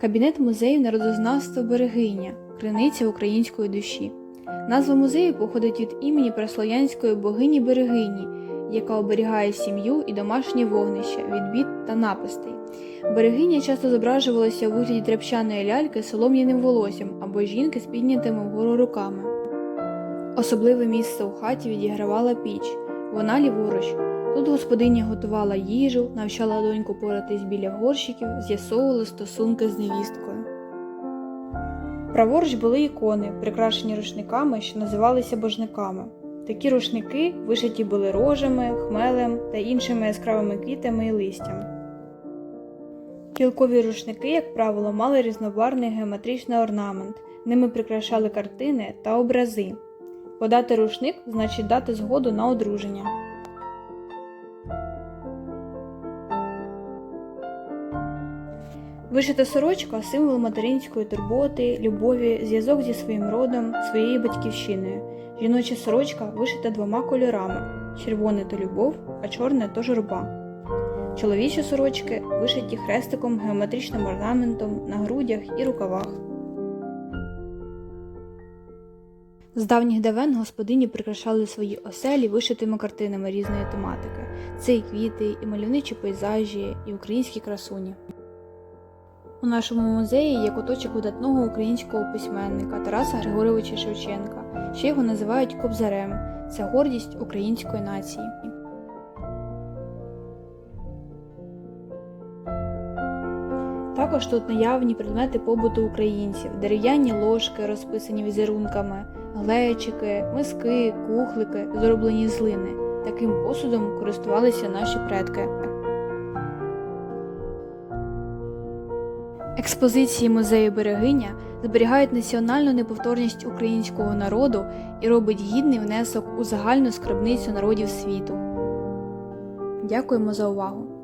Кабінет музею народознавства Берегиня, криниця української душі. Назва музею походить від імені праслов'янської богині Берегині, яка оберігає сім'ю і домашнє вогнище від бід та напастей. Берегиня часто зображувалася у вигляді тряпчаної ляльки з солом'яним волоссям або жінки з піднятими вгору руками. Особливе місце у хаті відігравала піч. Вона ліворуч. Тут господиня готувала їжу, навчала доньку поратись біля горщиків, з'ясовувала стосунки з невісткою. Праворуч були ікони, прикрашені рушниками, що називалися божниками. Такі рушники вишиті були рожами, хмелем та іншими яскравими квітами і листям. Кілкові рушники, як правило, мали різнобарний геометричний орнамент, ними прикрашали картини та образи. Подати рушник значить дати згоду на одруження. Вишита сорочка символ материнської турботи, любові, зв'язок зі своїм родом, своєю батьківщиною. Жіноча сорочка вишита двома кольорами: червоне то любов, а чорне то журба. Чоловічі сорочки вишиті хрестиком, геометричним орнаментом на грудях і рукавах. З давніх давен господині прикрашали свої оселі вишитими картинами різної тематики. Це і квіти, і мальовничі пейзажі, і українські красуні. У нашому музеї є куточок видатного українського письменника Тараса Григоровича Шевченка. Ще його називають Кобзарем. Це гордість української нації. Також тут наявні предмети побуту українців, дерев'яні ложки, розписані візерунками, глечики, миски, кухлики, зроблені з глини. Таким посудом користувалися наші предки. Експозиції музею Берегиня зберігають національну неповторність українського народу і робить гідний внесок у загальну скарбницю народів світу. Дякуємо за увагу!